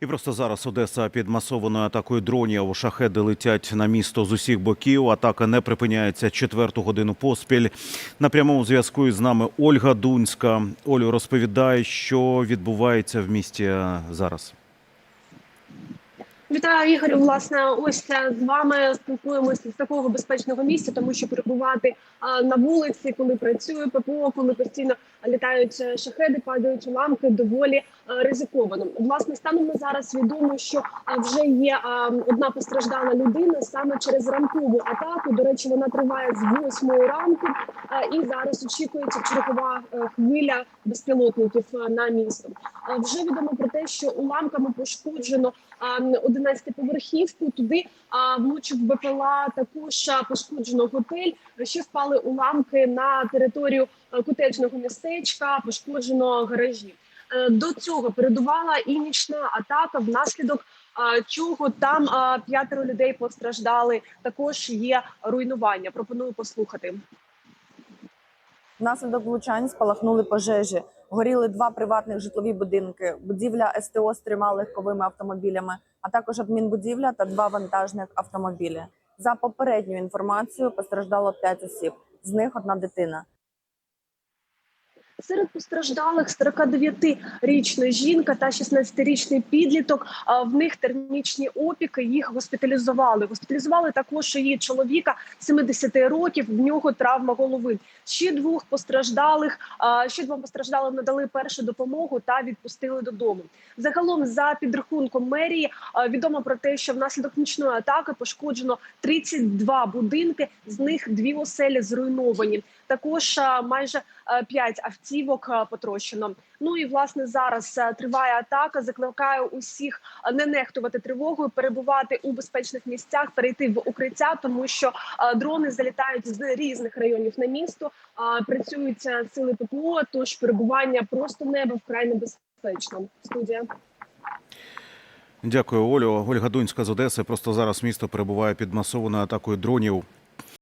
І просто зараз Одеса під масованою атакою дронів. Шахеди летять на місто з усіх боків. Атака не припиняється четверту годину поспіль. На прямому зв'язку із нами Ольга Дунська. Олю розповідає, що відбувається в місті зараз. Вітаю, Ігорю. Власне, ось з вами спілкуємося з такого безпечного місця, тому що перебувати на вулиці, коли працює ППО, коли постійно літають е, шахеди, падають уламки, доволі е, ризиковано. Власне, станом на зараз відомо, що е, вже є одна постраждала людина саме через ранкову атаку. До речі, вона триває з 8 ранку, і зараз очікується чергова хвиля безпілотників на місто. Вже відомо про те, що уламками пошкоджено а, 11-поверхівку. Туди а, влучив БПЛА, також пошкоджено готель. Ще впали уламки на територію котеджного містечка, пошкоджено гаражі. Е, До цього передувала і нічна атака, внаслідок чого там п'ятеро людей постраждали. Також є руйнування. Пропоную послухати. Внаслідок влучань спалахнули пожежі. Горіли два приватних житлові будинки, будівля СТО з трьома легковими автомобілями, а також адмінбудівля та два вантажних автомобілі. За попередньою інформацією постраждало п'ять осіб, з них одна дитина. Серед постраждалих 49-річна жінка та 16-річний підліток. В них термічні опіки. Їх госпіталізували. Госпіталізували також її чоловіка 70 років. В нього травма голови. Ще двох постраждалих. Ще двом постраждалим надали першу допомогу та відпустили додому. Загалом, за підрахунком мерії, відомо про те, що внаслідок нічної атаки пошкоджено 32 будинки. З них дві оселі зруйновані. Також майже п'ять автівок е, потрощено. Ну і власне зараз е, триває атака. Закликаю усіх е, не нехтувати тривогою, перебувати у безпечних місцях, перейти в укриття, тому що дрони залітають з різних районів на місто. Працюють сили ППО, тож перебування просто неба вкрай небезпечно. Студія. Дякую, Олю. Ольга Дунська з Одеси. Просто зараз місто перебуває під масованою атакою дронів.